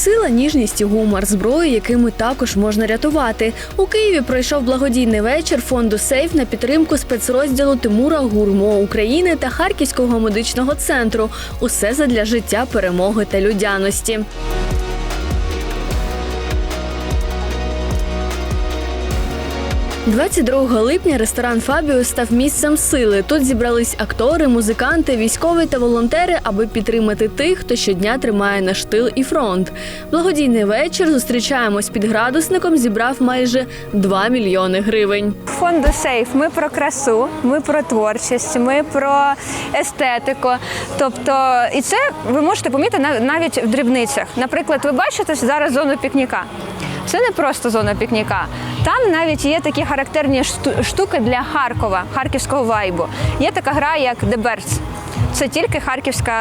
Сила, ніжність і гумор зброї, якими також можна рятувати. У Києві пройшов благодійний вечір фонду Сейф на підтримку спецрозділу Тимура Гурмо України та Харківського медичного центру. Усе задля життя, перемоги та людяності. – 22 липня ресторан Фабіо став місцем сили. Тут зібрались актори, музиканти, військові та волонтери, аби підтримати тих, хто щодня тримає наш тил і фронт. Благодійний вечір зустрічаємось під градусником. Зібрав майже 2 мільйони гривень. Фонду Сейф. Ми про красу, ми про творчість, ми про естетику. Тобто, і це ви можете помітити нав- навіть в дрібницях. Наприклад, ви бачите зараз зону пікніка. Це не просто зона пікніка. Там навіть є такі характерні штуки для Харкова, харківського вайбу. Є така гра, як Birds. Це тільки харківська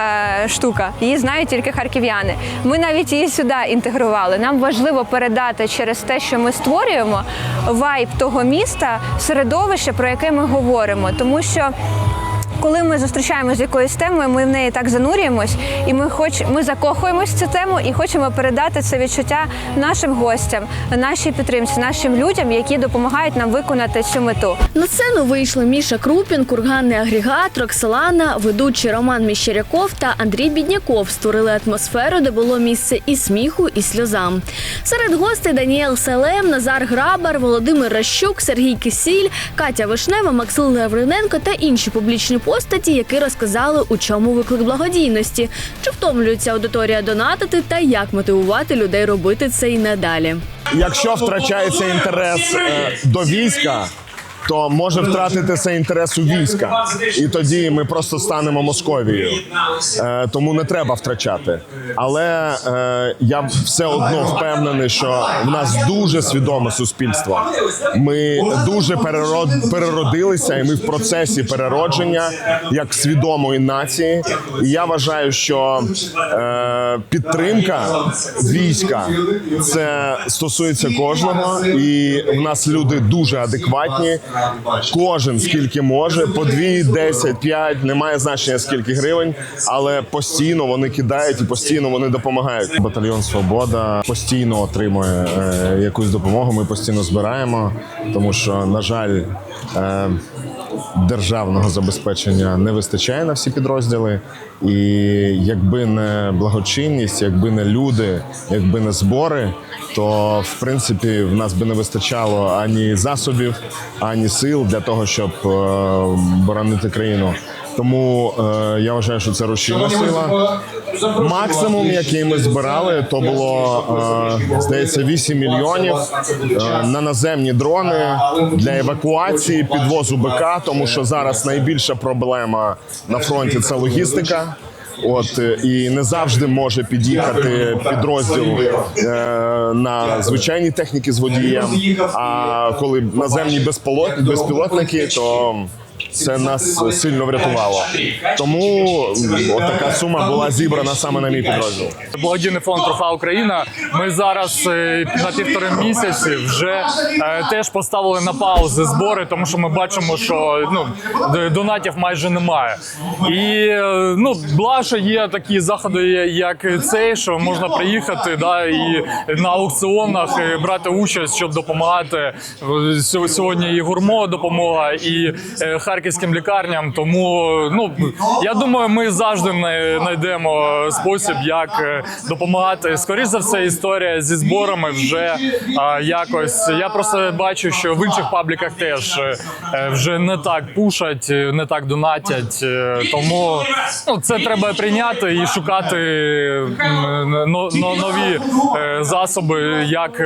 штука. Її знають тільки харків'яни. Ми навіть її сюди інтегрували. Нам важливо передати через те, що ми створюємо вайб того міста, середовище, про яке ми говоримо. Тому що коли ми зустрічаємося з якоюсь темою, ми в неї так занурюємось, і ми хоч ми закохуємось в цю тему і хочемо передати це відчуття нашим гостям, нашій підтримці, нашим людям, які допомагають нам виконати цю мету. На сцену вийшли Міша Крупін, курганний агрегат, Роксолана, ведучий Роман Міщеряков та Андрій Бідняков створили атмосферу, де було місце і сміху, і сльозам. Серед гостей Даніел Селем, Назар Грабар, Володимир Ращук, Сергій Кисіль, Катя Вишнева, Максим Лавриненко та інші публічні постаті, які розказали, у чому виклик благодійності, чи втомлюється аудиторія донатити та як мотивувати людей робити це і надалі. Якщо втрачається інтерес е, до війська, то може втратитися інтерес у війська, і тоді ми просто станемо Московією. Е, тому не треба втрачати. Але е, я все одно впевнений, що в нас дуже свідоме суспільство. Ми дуже перерод, переродилися, і ми в процесі переродження як свідомої нації. І я вважаю, що е, підтримка війська це стосується кожного, і в нас люди дуже адекватні. Кожен скільки може, по 2, 10, 5, немає значення скільки гривень, але постійно вони кидають і постійно вони допомагають. Батальйон Свобода постійно отримує е, якусь допомогу. Ми постійно збираємо, тому що, на жаль, е, державного забезпечення не вистачає на всі підрозділи. І якби не благочинність, якби не люди, якби не збори, то в принципі в нас би не вистачало ані засобів, ані сил для того, щоб е, боронити країну. Тому е, я вважаю, що це рушійна сила. Максимум, який ми збирали, то було е, здається 8 мільйонів е, на наземні дрони для евакуації, підвозу БК, тому що зараз найбільша проблема на фронті це логістика. От е, і не завжди може під'їхати підрозділ е, на звичайній техніці з водієм. А коли наземні безпілот, безпілотники, то це нас сильно врятувало. Тому от така сума була зібрана саме на мій підрозділ. Благодійний фонд Трофа Україна. Ми зараз е, на півтори місяці вже е, теж поставили на паузи збори, тому що ми бачимо, що ну донатів майже немає. І е, ну благо є такі заходи, як цей, що можна приїхати, да і на аукціонах е, брати участь, щоб допомагати. Сьо- Сьогодні і гурмо допомога, і харківським лікарням. Тому ну я думаю, ми завжди най- знайдемо спосіб, як допомагати. Скоріше за все, історія зі зборами вже а, якось. Я просто бачу, що в інших пабліках теж е, вже не так пушать, е, не так донатять. е, Тому ну, це треба прийняти і шукати нові засоби, як,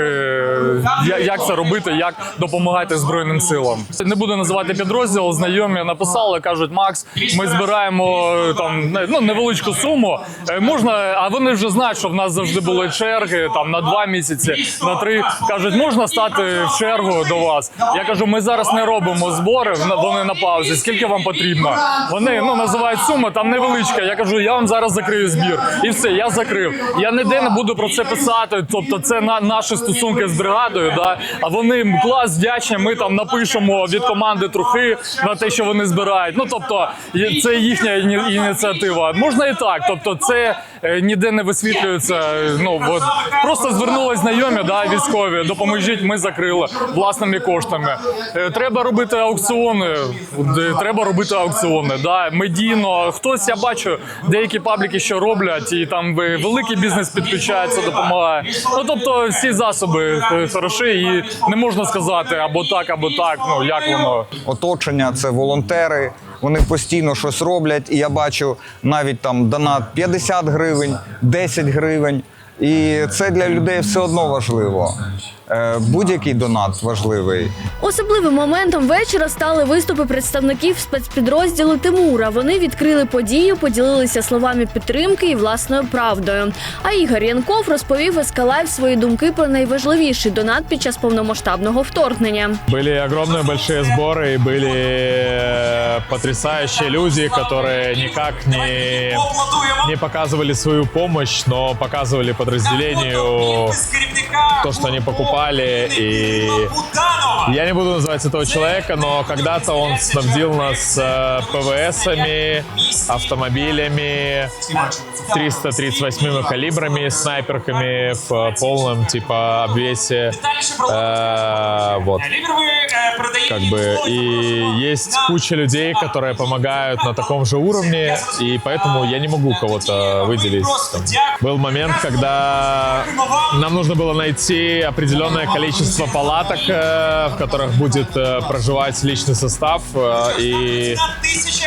як це робити, як допомагати Збройним силам. Не буду називати підрозділ, знайомі написали, кажуть, Макс, ми збираємо там ну, невеличку суму. Можна, а вони вже знають, що в нас завжди були черги там на два місяці, на три. Кажуть, можна стати в чергу до вас. Я кажу, ми зараз не робимо збори, вони на паузі. Скільки вам потрібно? Вони ну називають суму, там невеличка. Я кажу, я вам зараз закрию збір. І все, я закрив. Я ніде не буду про це писати. Тобто, це на наші стосунки з бригадою. Да? А вони клас вдячні. Ми там напишемо від команди трохи на те, що вони збирають. Ну тобто, це їхня ініціатива. Можна і так. Тобто, це е, ніде не висвітлюється. Е, Ну от просто звернулись знайомі, да, військові. Допоможіть, ми закрили власними коштами. Е, Треба робити аукціони. е, Треба робити аукціони. Да, медійно. Хтось я бачу, деякі пабліки, що роблять, і там великий бізнес підключається, допомагає. Ну тобто, всі засоби е, хороші, і не можна сказати або так, або так. Ну як воно. оточення, це волонтери. Вони постійно щось роблять, і я бачу навіть там донат 50 гривень, 10 гривень. І це для людей все одно важливо. Е, Будь-який донат важливий. Особливим моментом вечора стали виступи представників спецпідрозділу Тимура. Вони відкрили подію, поділилися словами підтримки і власною правдою. А Ігор Янков розповів Ескалайв свої думки про найважливіший донат під час повномасштабного вторгнення. Были огромные большие сборы и были э, потрясающие люди, которые никак не, не показывали свою помощь, но показывали подразделению то, что они покупали. И я не буду называть этого человека, но когда-то он снабдил нас э, ПВСами, автомобилями, 338 калибрами, снайперками в полном типа обвесе. Э, вот. Как бы и есть куча людей, которые помогают на таком же уровне, и поэтому я не могу кого-то выделить. Там, Был момент, когда нам нужно было найти определенное количество палаток, э, в которых будет э, проживать личный состав, э, и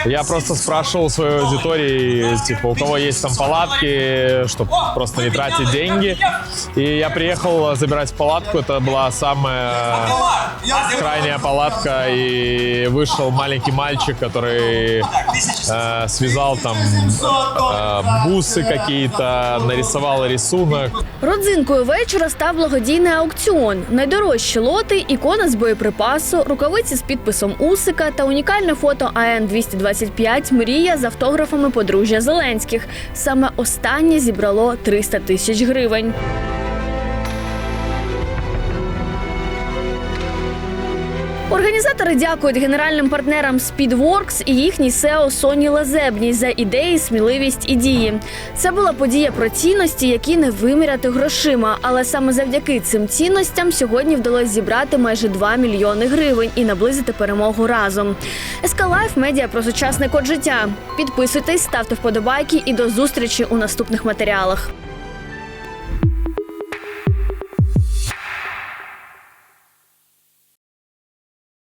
я просто спрашивал у своей аудитории, типа, у кого есть там палатки, чтобы просто не тратить деньги. И я приехал забирать палатку, это была самая крайняя палатка, и вышел маленький мальчик, который э, связал там э, бусы какие-то, нарисовал рисунок. Родзинкою вечора став благодійний аукціон. Найдорожчі лоти, ікона з боєприпасу, рукавиці з підписом Усика та унікальне фото АН 225 Мрія з автографами подружжя Зеленських. Саме останнє зібрало 300 тисяч гривень. Організатори дякують генеральним партнерам Speedworks і їхній SEO Соні Лазебній за ідеї, сміливість і дії. Це була подія про цінності, які не виміряти грошима. Але саме завдяки цим цінностям сьогодні вдалося зібрати майже 2 мільйони гривень і наблизити перемогу разом. СК Лайф – медіа про сучасний код життя. Підписуйтесь, ставте вподобайки і до зустрічі у наступних матеріалах.